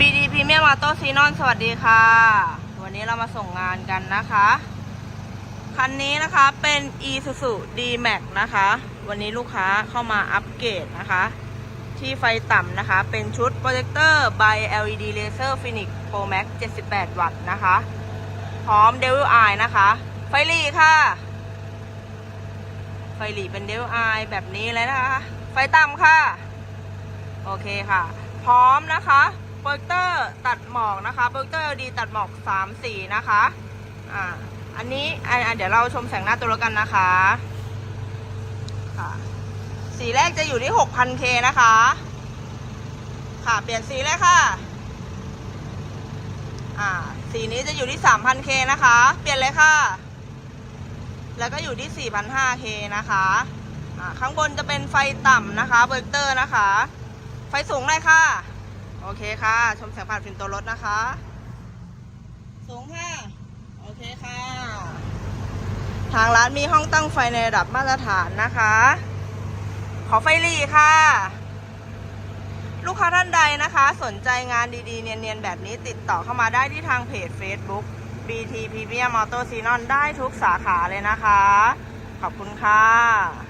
BD Premium Auto x e n o n สวัสดีค่ะ วันนี้เรามาส่งงานกันนะคะ คันนี้นะคะเป็น Isuzu D-Max นะคะ วันนี้ลูกค้าเข้ามาอัปเกรดนะคะ ที่ไฟต่ำนะคะ เป็นชุดโปรเจคเตอร์ by LED Laser Phoenix Pro Max 78 วัตต์นะคะ พร้อม Devil Eye นะคะ ไฟหลีค่ะ ไฟหลีเป็น Devil Eye แบบนี้เลยนะคะ ไฟต่ำค่ะ โอเคค่ะ พร้อมนะคะ โปรเจคเตอร์ตัดหมอกนะคะโปรเจคเตอร์ LED ตัดหมอก3สีนะคะอ่าอันนี้อ่าเดี๋ยวเราชมแสงหน้าตัวรถกันนะคะค่ะสีแรกจะอยู่ที่ 6,000K นะคะ ค่ะ เปลี่ยนสีเลยค่ะ อ่า สีนี้จะอยู่ที่ 3,000K นะคะ เปลี่ยนเลยค่ะ แล้วก็อยู่ที่ 4,500K นะคะ อ่า ข้างบนจะเป็นไฟต่ำนะคะโปรเจคเตอร์นะคะ ไฟสูงเลยค่ะ โอเคค่ะ ชมแสงผ่านฟิล์มตัวรถนะคะ สูงค่ะ โอเคค่ะ ทางร้านมีห้องตั้งไฟในระดับมาตรฐานนะคะ ขอไฟหลีค่ะ ลูกค้าท่านใดนะคะ สนใจงานดีๆ เนียนๆ แบบนี้ติดต่อเข้ามาได้ที่ทางเพจ Facebook BT Premium Auto Xenon ได้ทุกสาขาเลยนะคะ ขอบคุณค่ะ